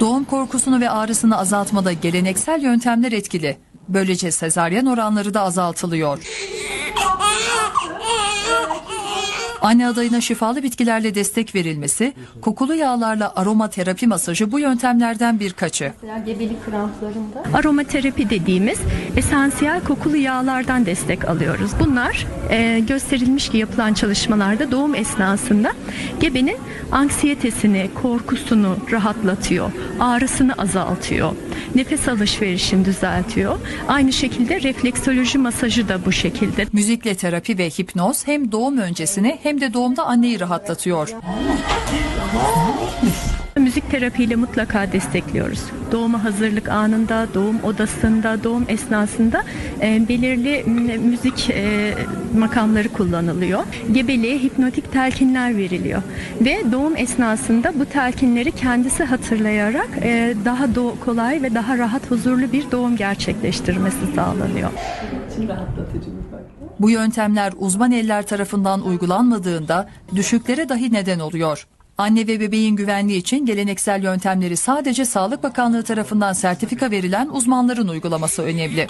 Doğum korkusunu ve ağrısını azaltmada geleneksel yöntemler etkili. Böylece sezaryen oranları da azaltılıyor. Anne adayına şifalı bitkilerle destek verilmesi, kokulu yağlarla aromaterapi masajı bu yöntemlerden birkaçı. Mesela gebelik kramplarında aromaterapi dediğimiz esansiyel kokulu yağlardan destek alıyoruz. Bunlar e, gösterilmiş ki yapılan çalışmalarda doğum esnasında gebenin anksiyetesini, korkusunu rahatlatıyor, ağrısını azaltıyor, nefes alışverişini düzeltiyor. Aynı şekilde refleksoloji masajı da bu şekilde. Müzikle terapi ve hipnoz hem doğum öncesini hem de doğumda anneyi rahatlatıyor. Müzik terapiyle mutlaka destekliyoruz. Doğuma hazırlık anında, doğum odasında, doğum esnasında e, belirli müzik e, makamları kullanılıyor. Gebeliğe hipnotik telkinler veriliyor. Ve doğum esnasında bu telkinleri kendisi hatırlayarak e, daha do- kolay ve daha rahat huzurlu bir doğum gerçekleştirmesi sağlanıyor. Bu yöntemler uzman eller tarafından uygulanmadığında düşüklere dahi neden oluyor. Anne ve bebeğin güvenliği için geleneksel yöntemleri sadece Sağlık Bakanlığı tarafından sertifika verilen uzmanların uygulaması önemli.